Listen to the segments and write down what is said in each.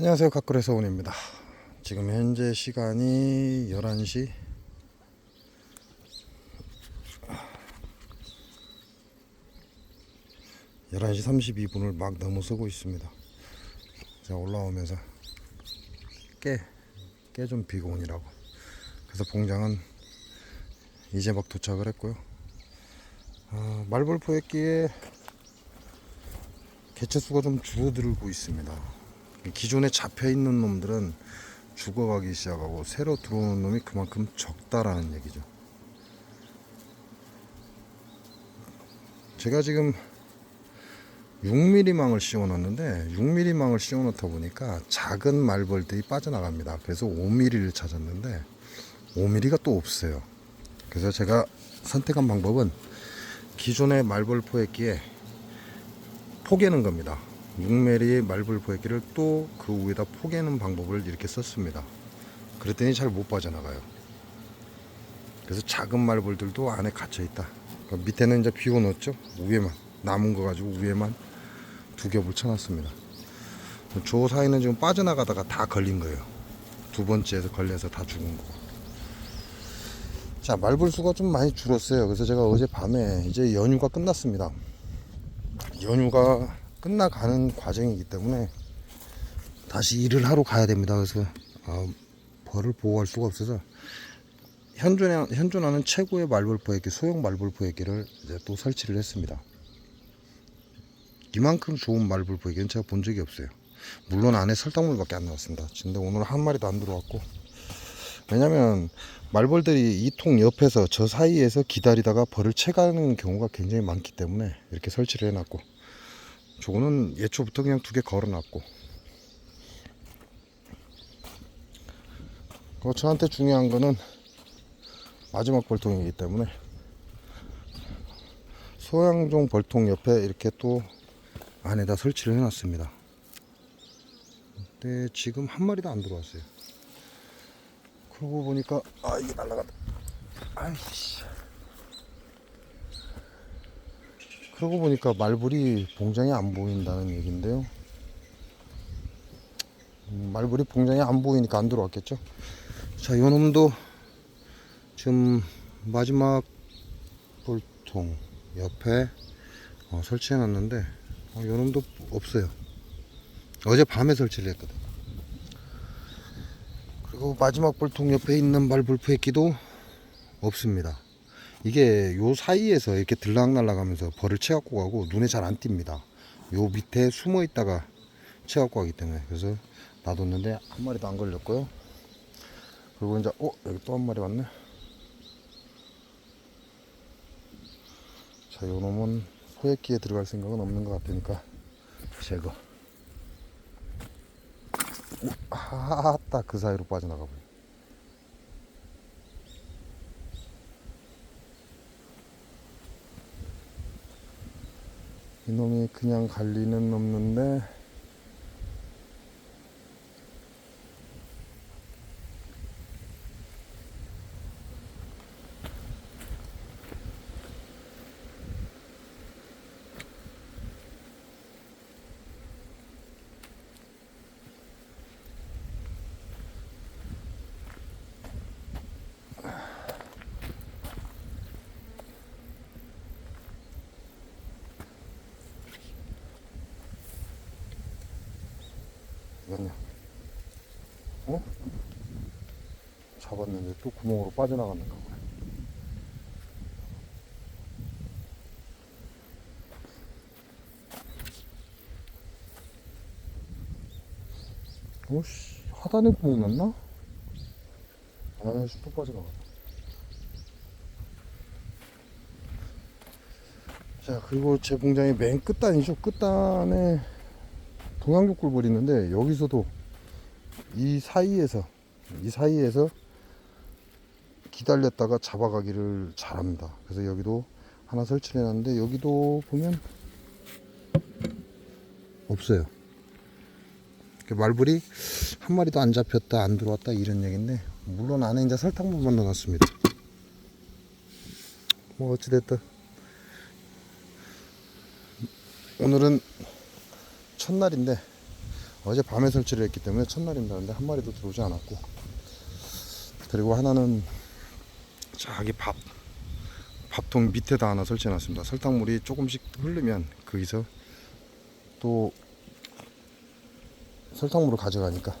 안녕하세요. 각거래 서원입니다. 지금 현재 시간이 11시. 11시 32분을 막 넘어서고 있습니다. 제가 올라오면서 깨깨 좀 비고온이라고. 그래서 봉장은 이제 막 도착을 했고요. 아, 말벌포획기에 개체수가 좀 줄어들고 있습니다 기존에 잡혀 있는 놈들은 죽어가기 시작하고 새로 들어오는 놈이 그만큼 적다라는 얘기죠. 제가 지금 6mm 망을 씌워놨는데 6mm 망을 씌워놓다 보니까 작은 말벌들이 빠져나갑니다. 그래서 5mm를 찾았는데 5mm가 또 없어요. 그래서 제가 선택한 방법은 기존의 말벌 포획기에 포개는 겁니다. 6mm 말벌 포획기를 또 그 위에다 포개는 방법을 이렇게 썼습니다. 그랬더니 잘 못 빠져나가요. 그래서 작은 말벌들도 안에 갇혀 있다. 그러니까 밑에는 이제 비워 놓죠. 위에만 남은 거 가지고 위에만 두 겹을 쳐놨습니다. 조 사이는 지금 빠져나가다가 다 걸린 거예요. 두 번째에서 걸려서 다 죽은 거고. 자 말벌 수가 좀 많이 줄었어요. 그래서 제가 어제 밤에 이제 연휴가 끝났습니다. 연휴가 끝나가는 과정이기 때문에 다시 일을 하러 가야 됩니다. 그래서 아, 벌을 보호할 수가 없어서 현존에, 현존하는 최고의 말벌 포획기 소형 말벌 포획기를 이제 또 설치를 했습니다. 이만큼 좋은 말벌 포획기는 제가 본 적이 없어요. 물론 안에 설탕물밖에 안 나왔습니다. 근데 오늘 한 마리도 안 들어왔고 왜냐면 말벌들이 이 통 옆에서 저 사이에서 기다리다가 벌을 채가는 경우가 굉장히 많기 때문에 이렇게 설치를 해놨고 저거는 예초부터 그냥 두 개 걸어놨고 그 저한테 중요한 거는 마지막 벌통이기 때문에 소양종 벌통 옆에 이렇게 또 안에다 설치를 해놨습니다. 근데 지금 한 마리도 안 들어왔어요. 그러고 보니까 아 이게 날라간다. 아이씨. 그러고 보니까 말벌이 봉장이 안 보인다는 얘긴데요. 음, 말벌이 봉장이 안 보이니까 안 들어왔겠죠. 자, 요 놈도 지금 마지막 볼통 옆에 어, 설치해 놨는데 어, 요 놈도 없어요. 어제 밤에 설치를 했거든. 그리고 마지막 볼통 옆에 있는 말불포획기도 없습니다. 이게 요 사이에서 이렇게 들락날락하면서 벌을 채갖고 가고 눈에 잘 안 띕니다. 요 밑에 숨어 있다가 채갖고 가기 때문에 그래서 놔뒀는데 한 마리도 안 걸렸고요. 그리고 이제 어 여기 또 한 마리 왔네. 자, 요 놈은 포획기에 들어갈 생각은 없는 것 같으니까 제거. 오, 아따 그 사이로 빠져나가 버려. 이놈이 그냥 갈 리는 없는데 이거냐 어? 잡았는데 또 구멍으로 빠져나갔는가 보네 오씨 하단에 구멍 났나? 아씨 또 빠져나갔다 자 그리고 제 공장의 맨 끝단이죠 끝단에 동양육골벌이 있는데 여기서도 이 사이에서 이 사이에서 기다렸다가 잡아가기를 잘합니다. 그래서 여기도 하나 설치해 놨는데 여기도 보면 없어요. 말불이 한 마리도 안 잡혔다 안 들어왔다 이런 얘기인데 물론 안에 이제 설탕물만 넣어놨습니다. 뭐 어찌됐든 오늘은 첫날인데 어제 밤에 설치를 했기 때문에 첫날입니다. 근데 한 마리도 들어오지 않았고 그리고 하나는 저기 밥 밥통 밑에다 하나 설치해 놨습니다. 설탕물이 조금씩 흐르면 거기서 또 설탕물을 가져가니까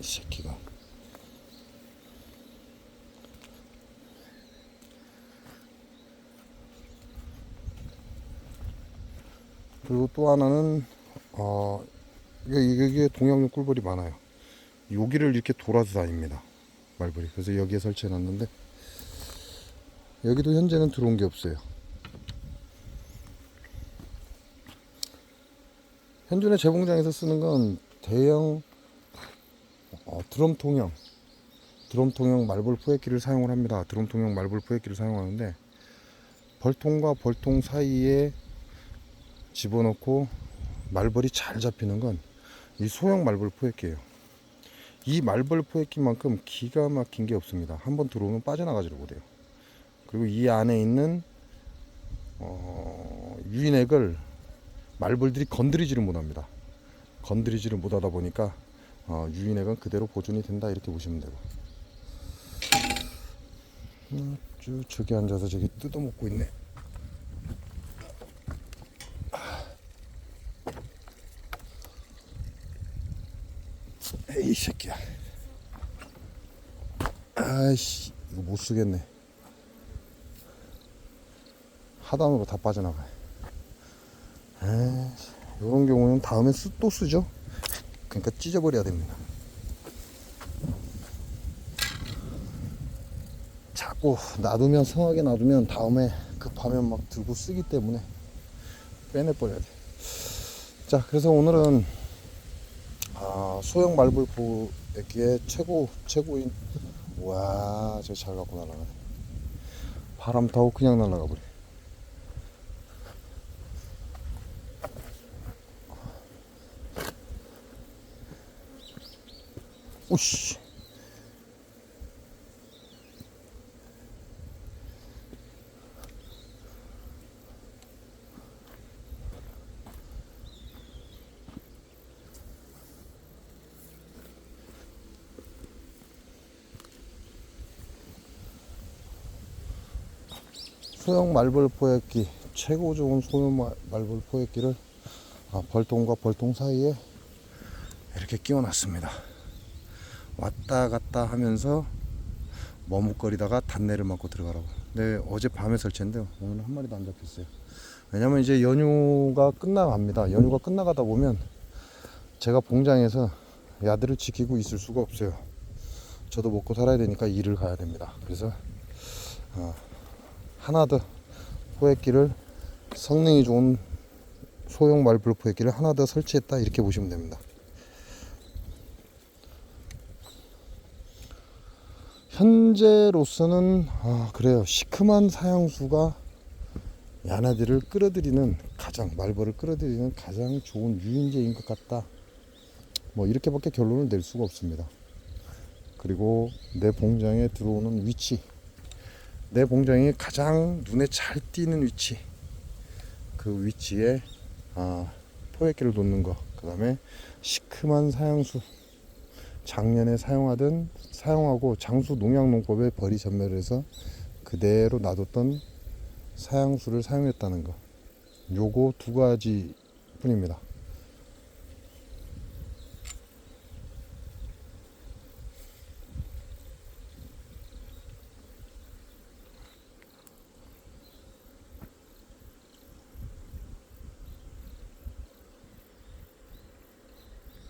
이 새끼가 그리고 또 하나는 어 이게, 이게 동양용 꿀벌이 많아요. 여기를 이렇게 돌아서 다닙니다. 말벌이. 그래서 여기에 설치해 놨는데 여기도 현재는 들어온 게 없어요. 현존의 재봉장에서 쓰는 건 대형 어, 드럼 통형 드럼 통형 말벌 포획기를 사용을 합니다. 드럼 통형 말벌 포획기를 사용하는데 벌통과 벌통 사이에 집어넣고 말벌이 잘 잡히는 건 이 소형 말벌 포획기예요. 이 말벌 포획기만큼 기가 막힌 게 없습니다. 한번 들어오면 빠져나가지를 못해요. 그리고 이 안에 있는 어, 유인액을 말벌들이 건드리지를 못합니다. 건드리지를 못하다 보니까 어, 유인액은 그대로 보존이 된다 이렇게 보시면 되고. 음, 쭉 저기 앉아서 저기 뜯어먹고 있네. 에이 새끼야. 아이씨 이거 못 쓰겠네. 하단으로 다 빠져나가요. 이런 경우는 다음에 쓰, 또 쓰죠. 그러니까 찢어버려야 됩니다. 자꾸 놔두면 성하게 놔두면 다음에 급하면 막 들고 쓰기 때문에 빼내버려야 돼. 자, 그래서 오늘은 아, 소형 말벌 포획기의 최고 최고인 와, 저 잘 갖고 날아가네. 바람 타고 그냥 날아가 버려. 오씨. 소형 말벌 포획기 최고 좋은 소형 마- 말벌 포획기를 아, 벌통과 벌통 사이에 이렇게 끼워놨습니다. 왔다 갔다 하면서 머뭇거리다가 단내를 맡고 들어가라고. 근데 어제 밤에 설치했는데 오늘 한 마리도 안 잡혔어요. 왜냐면 이제 연휴가 끝나갑니다. 연휴가 끝나가다 보면 제가 봉장에서 야들을 지키고 있을 수가 없어요. 저도 먹고 살아야 되니까 일을 가야 됩니다. 그래서 어, 하나 더 포획기를 성능이 좋은 소형 말불 포획기를 하나 더 설치했다 이렇게 보시면 됩니다. 현재로서는 아 그래요. 시큼한 사형수가 야나들을 끌어들이는 가장 말벌을 끌어들이는 가장 좋은 유인제인 것 같다. 뭐 이렇게밖에 결론을 낼 수가 없습니다. 그리고 내 봉장에 들어오는 위치 내 봉장이 가장 눈에 잘 띄는 위치 그 위치에 아, 포획기를 놓는 거 그 다음에 시큼한 사형수 작년에 사용하던 사용하고 장수 농약 농법에 벌이 전멸을 해서 그대로 놔뒀던 사양수를 사용했다는 거. 요거 두 가지 뿐입니다